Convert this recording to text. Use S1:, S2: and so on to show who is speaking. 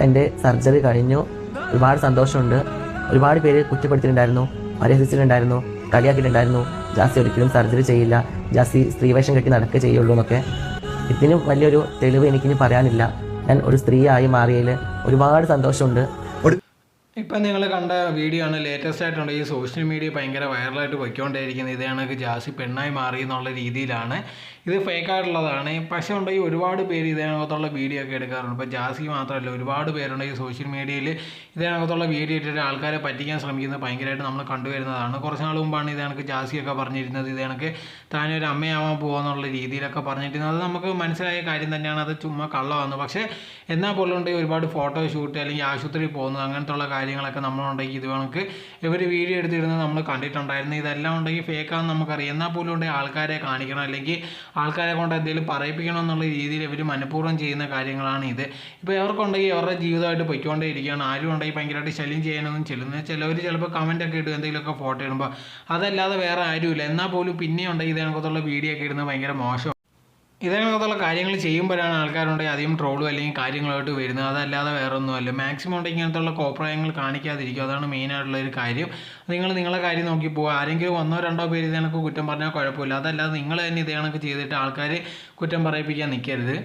S1: എന്റെ സർജറി കഴിഞ്ഞു. ഒരുപാട് സന്തോഷമുണ്ട്. ഒരുപാട് പേര് കുറ്റപ്പെടുത്തിയിട്ടുണ്ടായിരുന്നു. പരിഹസിച്ചിട്ടുണ്ടായിരുന്നു. കളിയാക്കിയിട്ടുണ്ടായിരുന്നു. ജാസി ഒരിക്കലും സർജറി ചെയ്യില്ല. ജാസി സ്ത്രീവേഷം കെട്ടി നടക്കുക ചെയ്യുള്ളൂ എന്നൊക്കെ. ഇതിനും വലിയൊരു തെളിവ് എനിക്കിനി പറയാനില്ല. ഞാൻ ഒരു സ്ത്രീയായി മാറിയതിൽ ഒരുപാട് സന്തോഷമുണ്ട്.
S2: ഇപ്പം നിങ്ങൾ കണ്ട വീഡിയോ ആണ് ലേറ്റസ്റ്റ് ആയിട്ടുണ്ട്. ഈ സോഷ്യൽ മീഡിയ ഭയങ്കര വൈറലായിട്ട് പൊയ്ക്കൊണ്ടേയിരിക്കുന്നത്. ഇതാണ് ജാസി പെണ്ണായി മാറി എന്നുള്ള രീതിയിലാണ്. ഇത് ഫേക്ക് ആയിട്ടുള്ളതാണ്. പക്ഷേ ഉണ്ടെങ്കിൽ ഒരുപാട് പേര് ഇതിനകത്തുള്ള വീഡിയോ ഒക്കെ എടുക്കാറുണ്ട്. ഇപ്പോൾ ജാസി മാത്രമല്ല ഒരുപാട് പേരുണ്ട് ഈ സോഷ്യൽ മീഡിയയിൽ ഇതിനകത്തുള്ള വീഡിയോ ഇട്ടിട്ട് ആൾക്കാരെ പറ്റിക്കാൻ ശ്രമിക്കുന്നത് ഭയങ്കരമായിട്ട് നമ്മൾ കണ്ടുവരുന്നതാണ്. കുറച്ച് നാൾ മുമ്പാണ് ഇത് കണക്ക് ജാസിയൊക്കെ പറഞ്ഞിരുന്നത്. ഇത് കണക്ക് താനൊരു അമ്മയാവാൻ പോകുന്നുള്ള രീതിയിലൊക്കെ പറഞ്ഞിരുന്നത്. അത് നമുക്ക് മനസ്സിലായ കാര്യം തന്നെയാണ്. അത് ചുമ്മാ കള്ളമാണ് പക്ഷേ എന്നാൽ പോലും ഒരുപാട് ഫോട്ടോ ഷൂട്ട് അല്ലെങ്കിൽ ആശുപത്രിയിൽ പോകുന്നത് അങ്ങനത്തെ ഉള്ള കാര്യങ്ങളൊക്കെ നമ്മളുണ്ടെങ്കിൽ ഇത് കണക്ക് ഇവർ വീഡിയോ എടുത്തിരുന്നത് നമ്മൾ കണ്ടിട്ടുണ്ടായിരുന്നു. ഇതെല്ലാം ഉണ്ടെങ്കിൽ ഫേക്കാണെന്ന് നമുക്കറിയാം. എന്നാൽ പോലും ഉണ്ടെങ്കിൽ ആൾക്കാരെ കാണിക്കണം. അല്ലെങ്കിൽ ആൾക്കാരെ കൊണ്ട് എന്തെങ്കിലും പറയിപ്പിക്കണം എന്നുള്ള രീതിയിൽ ഇവർ മനഃപൂർവം ചെയ്യുന്ന കാര്യങ്ങളാണ് ഇത്. ഇപ്പോൾ ഇവർക്കുണ്ടെങ്കിൽ അവരുടെ ജീവിതമായിട്ട് പൊയ്ക്കൊണ്ടേ ഇരിക്കുകയാണ് ആരും ഉണ്ടെങ്കിൽ ഭയങ്കരമായിട്ട് ശല്യം ചെയ്യാനൊന്നും ചെല്ലുന്നത് ചിലവർ ചിലപ്പോൾ കമന്റൊക്കെ ഇടും എന്തെങ്കിലുമൊക്കെ ഫോട്ടോ ഇടുമ്പോൾ അതല്ലാതെ വേറെ ആരുമില്ല. എന്നാൽ പോലും പിന്നെ ഉണ്ടെങ്കിൽ ഇതിനകത്തുള്ള വീഡിയോ ഒക്കെ ഇടുന്നത് ഭയങ്കര മോശം ഇതിനകത്തുള്ള കാര്യങ്ങൾ ചെയ്യുമ്പോഴാണ് ആൾക്കാരുണ്ടെങ്കിൽ അധികം ട്രോളും അല്ലെങ്കിൽ കാര്യങ്ങളായിട്ട് വരുന്നത്. അതല്ലാതെ വേറെ ഒന്നുമല്ല മാക്സിമം ഉണ്ടെങ്കിൽ ഇങ്ങനത്തുള്ള കോപ്രായങ്ങൾ കാണിക്കാതിരിക്കും. അതാണ് മെയിൻ ആയിട്ടുള്ള ഒരു കാര്യം. നിങ്ങൾ നിങ്ങളെ കാര്യം നോക്കി പോകുക ആരെങ്കിലും ഒന്നോ രണ്ടോ പേര് ഇത് കുറ്റം പറഞ്ഞാൽ കുഴപ്പമില്ല. അതല്ലാതെ നിങ്ങൾ തന്നെ ഇത് ചെയ്തിട്ട് ആൾക്കാർ കുറ്റം പറയിപ്പിക്കാൻ നിൽക്കരുത്.